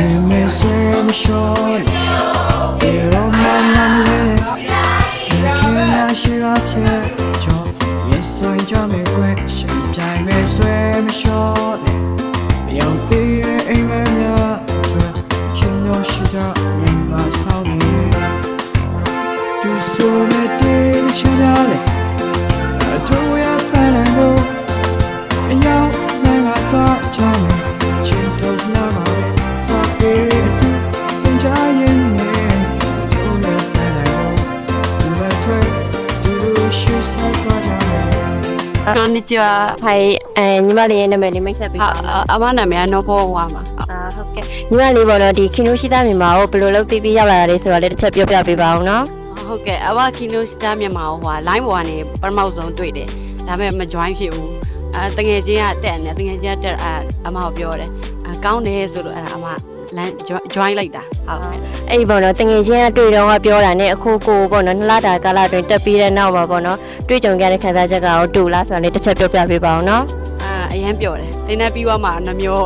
Me me se me short Pero man man le Can I share up here Cho Yes I cho me quick Shin jai me se me こんにちは。 ဟိုင်အဲညီမလေးရဲ့နာမည်လေးမိတ်ဆက်ပေး あ ပါဦး あ、အမနာမည်ကနော်ဘောဝါမှာဟုတ် အာဟုတ်ကဲ့ညီမလေးပေါ့နော်ဒီခင်းလို့ရှိသားမြန်မာကိုဘယ်လိုလုပ်သိပြီးရောက်လာတာလဲဆိုတော့လည်းတစ်ချက်ပြောပြပေးပါအောင်နော် ဟုတ်ကဲ့အမကီနိုစတာမြန်မာဟိုဟာ line ပေါ်ကနေပထမဆုံးတွေ့တယ်ဒါပေမဲ့မ join ဖြစ်ဘူးအဲတငယ်ချင်းကတက်နေတငယ်ချင်းကတက်အအမကိုပြောတယ်အကောင်းတယ်ဆိုလို့အဲ့ဒါအမ line join လိုက်တာ ဟုတ်ကဲ့အဲ့ဒီပေါ့နော်တငယ်ချင်းကတွေ့တော့ကပြောတာနဲ့အခုကိုပေါ့နော်နှစ်လတာကာလအတွင်းတက်ပြီးတဲ့နောက်မှာပေါ့နော်တွေ့ကြုံခဲ့တဲ့ခံစားချက်ကရောတူလားဆိုတော့လည်းတစ်ချက်ပြောပြပေးပါအောင်နော်အာအရန်ပြောတယ်တင်းနေပြီးသွားမှနှမျိုး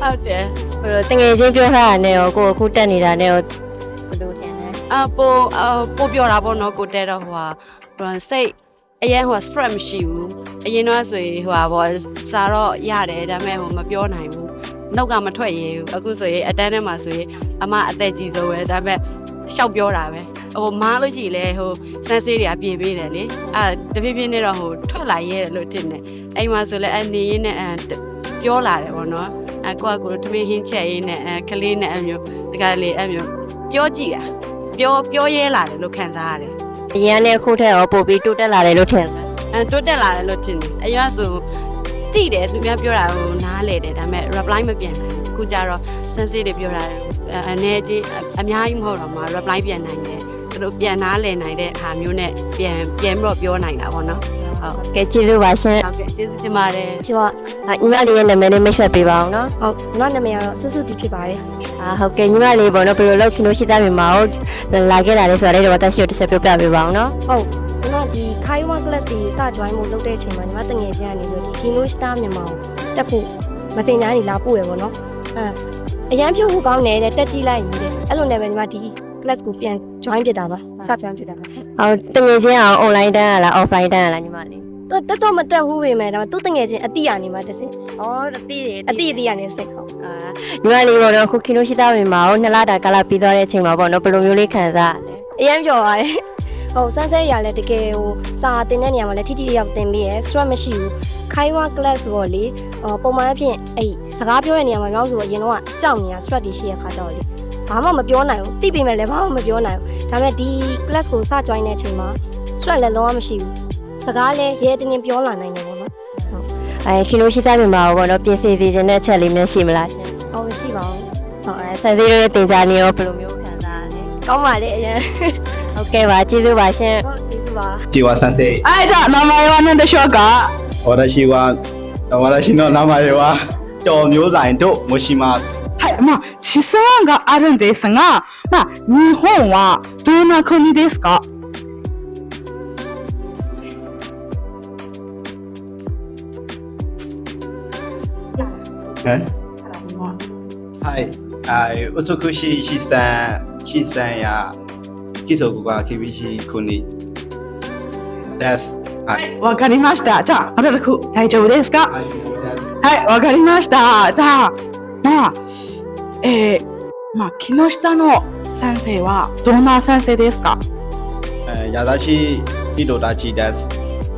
ဟုတ်တယ်ဘယ်လိုတငယ်ချင်းပြောထားတာနဲ့ရောကိုအခုတက်နေတာနဲ့ရောဘယ်လိုထင်လဲအပိုအပိုပြောတာပေါ့နော်ကိုတဲတော့ဟိုဟာဘယ်စိတ်အရင်ဟို stress မရှိဘူးအရင်တော့ဆိုရင်ဟိုဟာပေါ့စာတော့ရတယ်ဒါပေမဲ့ဟိုမပြောနိုင်ဘူး နှုတ်ကမထွက်ရဘူးအခုဆိုရင်အတန်းထဲမှာဆိုရင်အမအသက်ကြီးဆုံးပဲဒါပေမဲ့ရှောက်ပြောတာပဲဟိုမားလို့ရှိရင်လေဟိုစမ်းစေးတွေကပြင်ပေးတယ်လေအဲတဖြည်းဖြည်းနဲ့တော့ဟိုထွက်လာရဲတယ်လို့ထင်တယ်အိမ်မှာဆိုလဲအနေရင်းနဲ့အဲပြောလာတယ်ပေါ့နော်အဲကိုကကိုတမင်းဟင်းချက်ရင်းနဲ့အဲကလေးနဲ့အမျိုးတကယ်လေအမျိုးပြောကြည့်တာပြောပြောရဲလာတယ်လို့ခံစားရတယ်အရင်နဲ့အခုထက်ရောပို့ပြီးတိုးတက်လာတယ်လို့ထင်တယ်။အဲတိုးတက်လာတယ်လို့ထင်တယ်။အရင်ကဆို တိတယ်သူများပြောတာကိုနားလေတယ်ဒါပေမဲ့ reply မပြန်နိုင်ဘူး။အခုကျတော့ sensitive တွေပြောတာအဲအနေချင်းအများကြီးမဟုတ်တော့မှ reply ပြန်နိုင်တယ်။သူတို့ပြန်နားလည်နိုင်တဲ့ဟာမျိုးနဲ့ပြန်ပြန်ပြီးတော့ပြောနိုင်တာပေါ့နော်။ဟုတ်ကဲကျေးဇူးပါရှင်။ဟုတ်ကဲ့ကျေးဇူးတင်ပါတယ်ကျမဟာညီမလေးရဲ့နာမည်လေးမိတ်ဆက်ပေးပါအောင်နော်ဟုတ်ညီမနာမည်ကတော့စွတ်စွတ်တီဖြစ်ပါတယ်အာဟုတ်ကဲ့ညီမလေးပေါ့နော်ဘယ်လိုလုပ်ခင်းလို့ရှိသားမြန်မာကိုလာခဲ့တာလဲဆိုတော့လည်းတော့တက်ရှိကိုတစ်ချက်ပြောပြပေးပါအောင်နော်ဟုတ် ညီမဒီခိုင်ဝါ class တွေစ join ဖို့လုပ်တဲ့အချိန်မှာညီမတငယ်ချင်းကနေပြီးတော့ဒီ Kino Star မြန်မာကိုတက်ဖို့မစင်ညာနေလာပို့ရပေါ့နော်အဲအရန်ပြုတ်ဖို့ကောင်းတယ်တဲ့တက်ကြည့်လိုက်ရည်တဲ့အဲ့လိုနဲ့ပဲညီမဒီ class ကိုပြန် join ဖြစ်တာပါစ join ဖြစ်တာပါအော်တငယ်ချင်းအောင် online တန်းရလား offline တန်းရလားညီမလေးတော့တက်တော့မတက်ဘူးပဲမဲ့ဒါပေမဲ့သူ့တငယ်ချင်းအတိရနေမှာတစ်စင်အော်အတိတွေအတိအတိရနေစိတ်ဟုတ်အာညီမလေးပေါ့နော်အခုခင်းလို့ရှိသားမြန်မာကိုနှစ်လတာကာလပြီးသွားတဲ့အချိန်မှာပေါ့နော်ဘယ်လိုမျိုးလေးခံစားရလဲအရန်ပြောပါတယ် ဟုတ်စမ်းစဲရလဲတကယ်ဟိုစာတင်တဲ့နေရာမှာလဲထိထိရောက်တင်ပြီးရယ် stress မရှိဘူးခိုင်ဝါ class ဆိုတော့လေဟိုပုံမှန်အဖြစ်အဲ့စကားပြောတဲ့နေရာမှာမျိုးဆိုအရင်တော့ကြောက်နေတာ stress တွေရှိရခါကြောက်လေဘာမှမပြောနိုင်ဘူးသိပေမဲ့လည်းဘာမှမပြောနိုင်ဘူးဒါပေမဲ့ဒီ class ကိုစ join တဲ့အချိန်မှာ stress လည်းလုံးဝမရှိဘူးစကားလည်းရဲတင်းတင်းပြောလာနိုင်တယ်ပေါ့နော်အဲခင်းလို့ရှိသားမြန်မာကိုပေါ့နော်ပြင်ဆင်စီခြင်းတဲ့အချက်လေးများရှိမလားရှင်အော်မရှိပါဘူးဟုတ်အဲဆန်စီရိုရဲ့တင်ကြနေရောဘယ်လိုမျိုးခံစားရလဲကောင်းပါလေအရင် オッケーはジルワシェン。先 生、はい、じゃ名前は何でしょうか私は、私の名前は、はい、まあ、地図湾があるんですが、まあ、日本はどんな国ですかはい、あ美しい自然、自然や呀，基础国家 KBC 库尼，That's はい、わかりました。じゃあ、まだく大丈夫ですかはい、わはい、わかりました。じゃあ、まあ、えー、まあ、木下の先生はどんな先生ですか呃，亚达西伊多达基 That's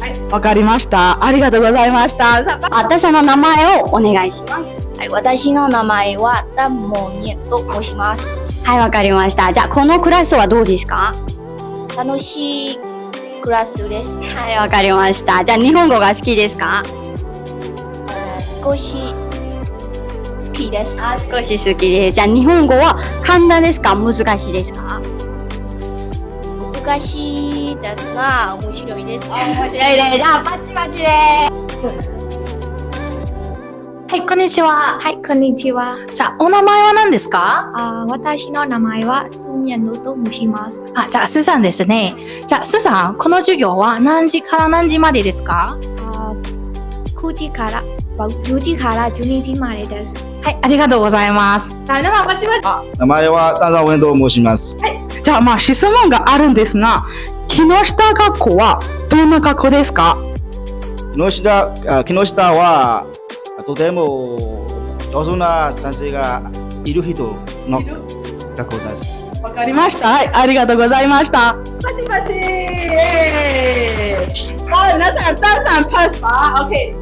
はい、わかりました。ありがとうございました。私の名前をお願いします。はい、私の名前はダンモミエと申します。はい、わかりました。じゃあ、このクラスはどうですか？楽しいクラスです。はい、わかりました。じゃあ、日本語が好きですか？少し好きです。あ、少し好きです。じゃあ、日本語は簡単ですか？難しいですか？難しいですが、面白いです。面白いです。じゃあ、バチバチです。はい、こんにちは。はい、こんにちは。じゃあ、お名前は何ですか？あ私の名前はスンヤノと申します。あ、じゃあ、スさんですね。じゃあ、スさん、この授業は何時から何時までですか？あ9時から10時から12時までです。はい、ありがとうございます。じゃあ皆さん、バチバチ。あ名前は丹沢ウェンと申します。じゃあまあ質問があるんですが木下学校はどんな学校ですか？木下あ木下はとても上手な先生がいる人の学校です。わかりました。はいありがとうございました。パチパチ。あ皆さんタンさんパスパ OK